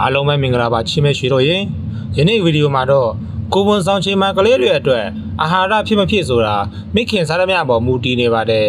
အားလုံးပဲမင်္ဂလာပါချီးမဲရွှေတို့ရေယနေ့ဗီဒီယိုမှာတော့ကိုဝန်ဆောင်ချိန်မှာကလေးတွေအတွက်အာဟာရဖြစ်မဖြစ်ဆိုတာမိခင်စားရမြပေါ်မူတည်နေပါတယ်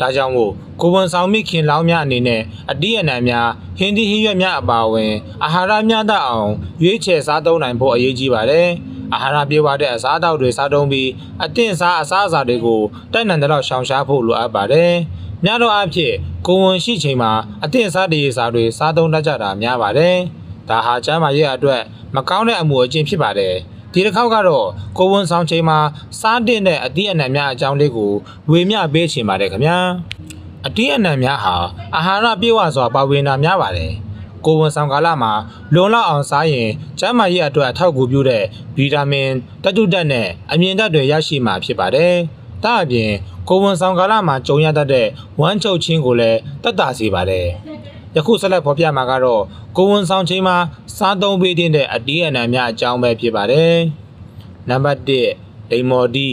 ဒါကြောင့်မို့ကိုဝန်ဆောင်မိခင်လောင်းများအနေနဲ့အတိအနံများဟင်းသီးဟင်းရွက်များအပါအဝင်အာဟာရမျှတအောင်ရွေးချယ်စားသုံးနိုင်ဖို့အရေးကြီးပါတယ်အာဟာရပြေဝတဲ့အစားအသောက်တွေစားသုံးပြီးအသင့်စားအစားအစာတွေကိုတိုက်နိုင်တဲ့လောက်ရှောင်ရှားဖို့လိုအပ်ပါတယ်။ညတော့အဖြစ်ကိုဝန်ရှိချိန်မှာအသင့်စားတရေစာတွေစားသုံးတတ်ကြတာများပါတယ်။ ဒါဟာကျန်းမာရေးအတွက်မကောင်းတဲ့အမှုအကျင့်ဖြစ်ပါတယ်။ဒီတစ်ခေါက်ကတော့ကိုဝန်ဆောင်ချိန်မှာစားတင်တဲ့အသည့်အနှံများအကြောင်းလေးကိုဝေမျှပေးချင်ပါတယ်ခင်ဗျာ။အသည့်အနှံများဟာအာဟာရပြည့်ဝစွာပါဝင်တာများပါတယ်။ကိုဝန်ဆောင်ကာလမှာလုံလောက်အောင်စားရင်ကျန်းမာရေးအတွက်အထောက်အကူပြုတဲ့ဗီတာမင်တတုဓာတ်နဲ့အမြင်ဓာတ်တွေရရှိမှာဖြစ်ပါတယ်။ဒါအပြင်ကိုဝန်ဆောင်ကာလမှာကြုံရတတ်တဲ့ဝမ်းချုပ်ခြင်းကိုလည်းတက်တာစေပါတယ်။ ယခုဆက်လက်ဖော်ပြမှာကတော့ကိုဝန်ဆောင်ချိန်မှာစားသုံးပေးတဲ့အတီးအနှံများအကြောင်းပဲဖြစ်ပါတယ်။နံပါတ်1ဒိန်မော်ဒီ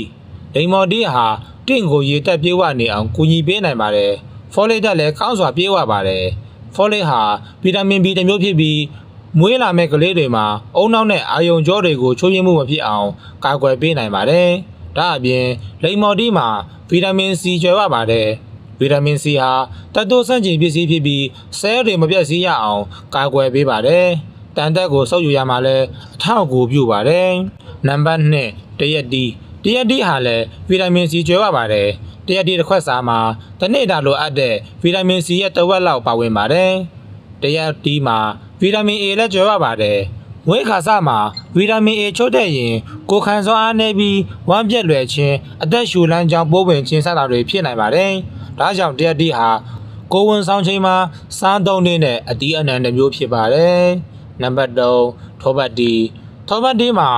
ဒိန်မော်ဒီဟာတင့်ကိုရေတက်ပြေးဝနေအောင်ကူညီပေးနိုင်ပါတယ်။ဖောလိတ်ဓာတ်လည်းကောင်းစွာပြေးဝပါတယ်။ဖောလိတ်ဟာဗီတာမင် B တစ်မျိုးဖြစ်ပြီးမွေးလာမဲ့ကလေးတွေမှာအုံနောက်နဲ့အာယုံကြောတွေကိုချိုးယွင်းမှုမဖြစ်အောင်ကာကွယ်ပေးနိုင်ပါတယ်။ဒါအပြင်လိမ္မော်ဒီမှာဗီတာမင် C ကျွယ်ဝပါတယ်။ ဗီတာမင် C ဟာတတ်တိုးဆန့်ကျင်ပစ္စည်းဖြစ်ပြီးဆဲတွေမပြတ်စည်းရအောင်ကာကွယ်ပေးပါတယ်။တန်တက်ကိုစုပ်ယူရမှာလဲအထောက်အကူပြုပါတယ်။နံပါတ်2တရက်ဒီတရက်ဒီဟာလည်းဗီတာမင် C ကျွယ်ဝပါတယ်။တရက်ဒီတစ်ခွက်စာမှာတစ်နေ့တာလိုအပ်တဲ့ဗီတာမင် C ရဲ့တစ်ဝက်လောက်ပါဝင်ပါတယ်။တရက်ဒီမှာဗီတာမင် A လည်းကျွဲပါပါတယ်။ ဝိခါစမှာဗီတာမင် A ချို့တဲ့ရင်ကိုယ်ခံစွမ်းအားနည်းပြီးဝမ်းပြက်လွယ်ခြင်းအသက်ရှူလမ်းကြောင်းပိုးဝင်ခြင်းစတာတွေဖြစ်နိုင်ပါတယ်။ဒါကြောင့်တရက်ဒီဟာကိုယ်ဝန်ဆောင်ချိန်မှာစားသုံးတဲ့အတီးအနှံတစ်မျိုးဖြစ်ပါတယ်။နံပါတ်3ထောပတ်ဒီထောပတ်ဒီမှာ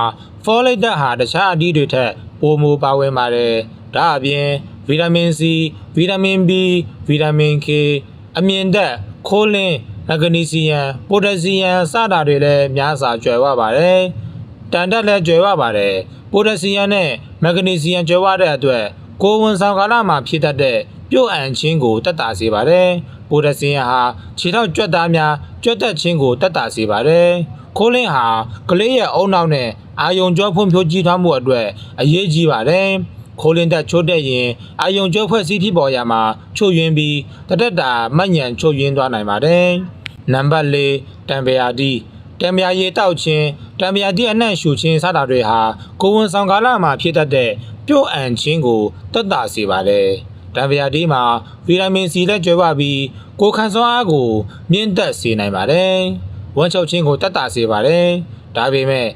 ဖောလိတ်ဓာတ်ဟာတခြားအတီးတွေထက်ပိုမိုပါဝင်ပါတယ်။ဒါအပြင်ဗီတာမင် C ဗီတာမင် B ဗီတာမင် K အမြင့်ဓာတ်ခိုးလင်း မက်ဂနီဆီယမ်ပိုတက်ဆီယမ်စတာတွေလည်းများစွာကျွယ်ဝပါတယ်။တန်တက်လည်းကျွယ်ဝပါတယ်။ပိုတက်ဆီယမ်နဲ့မက်ဂနီဆီယမ်ကျွယ်ဝတဲ့အတွက်ကိုယ်ဝန်ဆောင်ကာလမှာဖြစ်တတ်တဲ့ပြုတ်အန်ခြင်းကိုတက်တာစေပါတယ်။ပိုတက်ဆီယမ်ဟာခြေထောက်ကြွက်သားများကြွက်တက်ခြင်းကိုတက်တာစေပါတယ်။ခိုးလင်းဟာကလေးရဲ့အုံနောက်နဲ့အာယုံကြောဖွံ့ဖြိုးကြီးထွားမှုအတွက်အရေးကြီးပါတယ်။ခိုးလင်းတက်ချိုးတက်ရင်အာယုံကျောဖွဲ့စည်းဖြစ်ပေါ်ရာမှာချို့ယွင်းပြီးတတက်တာမညံချို့ယွင်းသွားနိုင်ပါတယ်။ နံပါတ်၄တံပရာဒီတံပရာရေတောက်ခြင်းတံပရာဒီအနှံ့ရှူခြင်းစတာတွေဟာကိုယ်ဝန်ဆောင်ကာလမှာဖြစ်တတ်တဲ့ပြုတ်အန်ခြင်းကိုတက်တာစေပါတယ်။တံပရာဒီမှာဗီတာမင်စီလည်းကျွဲပါပြီးကိုယ်ခံစွမ်းအားကို မြင့်တက်စေနိုင်ပါတယ်။ဝမ်းချုပ်ခြင်းကိုတက်တာစေပါတယ်။ဒါပေမဲ့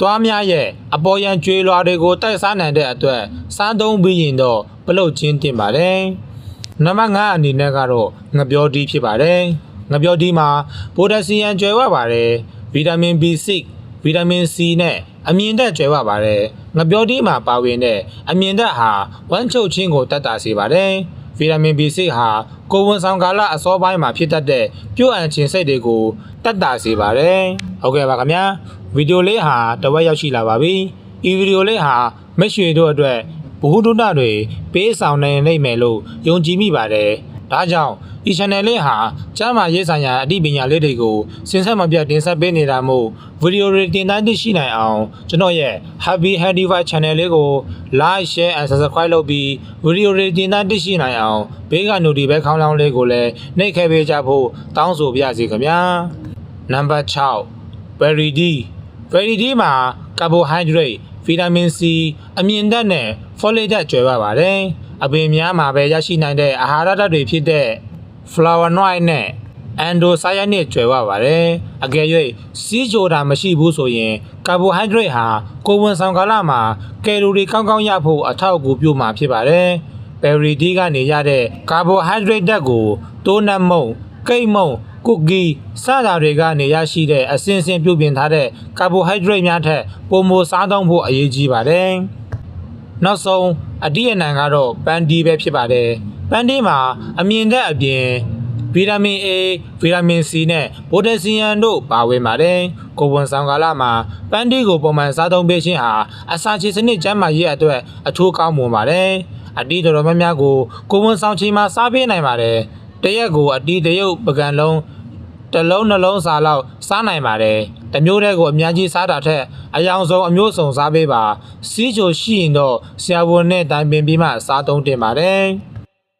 သွားများရဲ့အပေါ်ယံကျွေးလွာတွေကိုတိုက်စားနိုင်တဲ့အတွက်စားသုံးပြီးရင်တော့ပလုတ်ချင်းတင်ပါတယ်။နံပါတ်5အနေနဲ့ကတော့ငပြောဒီဖြစ်ပါတယ်။ ငပြောဒီမှာပိုတက်ဆီယမ်ကျွဲဝပါတယ်။ဗီတာမင် B6 ဗီတာမင် C နဲ့အမြင့်ဓာတ်ကျွဲဝပါတယ်။ငပြောဒီမှာပါဝင်တဲ့အမြင့်ဓာတ်ဟာဝမ်းချုပ်ခြင်းကိုတက်တာစေပါတယ်။ဗီတာမင် B6 ဟာကိုယ်ဝန်ဆောင်ကာလအစောပိုင်းမှာဖြစ်တတ်တဲ့ပြုတ်အန်ခြင်းစိတ်တွေကိုတက်တာစေပါတယ်။ဟုတ်ကဲ့ပါခင်ဗျာ။ဗီဒီယိုလေးဟာတဝက်ရောက်ရှိလာပါပြီ။ဒီဗီဒီယိုလေးဟာမက်ရွှေတို့အတွက်ဘ ഹു ဒုဒတွေပေးဆောင်နိုင်နိုင်မယ်လို့ယုံကြည်မိပါတယ်။ဒါကြောင့် ဒီ channel လေးဟာကျမ်းမာရေးဆိုင်ရာအသိပညာလေးတွေကိုစင်ဆက်မပြတ်တင်ဆက်ပေးနေတာမို့ဗီဒီယိုတွေတင်တိုင်းသိရှိနိုင်အောင်ကျွန်တော်ရဲ့ Happy Handy Vibe channel လေးကို like share and subscribe လုပ်ပြီးဗီဒီယိုတွေတင်တိုင်းသိရှိနိုင်အောင်ဘေးက notification ခေါင်းလောင်းလေးကိုလည်းနှိပ်ခဲ့ပေးကြဖို့တောင်းဆိုပါရစေခင်ဗျာနံပါတ်6 Berry D Berry D မှာ carbohydrate ဗီတာမင် C အမြင့်ဓာတ်နဲ့ folate ဓာတ်ကျွဲပါပါတယ်။အပင်များမှာပဲရရှိနိုင်တဲ့အာဟာရဓာတ်တွေဖြစ်တဲ့ flavonoid နဲ့ anthocyanins ကျွဲပါပါတယ်။အကယ်၍စီးကြိုတာမရှိဘူးဆိုရင် carbohydrate ဟာကိုယ်ဝန်ဆောင်ကာလမှာကယ်လိုရီကောင်းကောင်းရဖို့အထောက်အကူပြုမှာဖြစ်ပါတယ်။ berry D ကနေရတဲ့ carbohydrate ဓာတ်ကိုတိုးနတ်မုန့်ကိတ်မုန့်ကုကီစတာတွေကနေရရှိတဲ့အစင်စင်ပြုပြင်ထားတဲ့ကာဘိုဟိုက်ဒရိတ်များထက်ပိုမိုစားသုံးဖို့အရေးကြီးပါတယ်။နောက်ဆုံးအတိအနံကတော့ပန်ဒီပဲဖြစ်ပါတယ်။ ပန်ဒီမှာအမြင့်တဲ့အပြင်ဗီတာမင် A ဗီတာမင် C နဲ့ပိုတက်ဆီယမ်တို့ပါဝင်ပါတယ်။ကိုယ်ဝန်ဆောင်ကာလမှာပန်ဒီကိုပုံမှန်စားသုံးပေးခြင်းဟာအစာချေစနစ်ကျန်းမာရေးအတွက်အထူးကောင်းမွန်ပါတယ်။အတီးတော်တော်များများကိုကိုယ်ဝန်ဆောင်ချိန်မှာစားပေးနိုင်ပါတယ်။တရက်ကိုအတီးတရုပ်ပကံလုံးတစ်လုံးနှလုံးစာလောက်စားနိုင်ပါတယ်။တစ်မျိုးတည်းကိုအများကြီးစားတာထက်အယောင်ဆုံးအမျိုးစုံစားပေးပါ။စီးချိုရှိရင်တော့ဆရာဝန်နဲ့တိုင်ပင်ပြီးမှစားသုံးတင်ပါတယ်။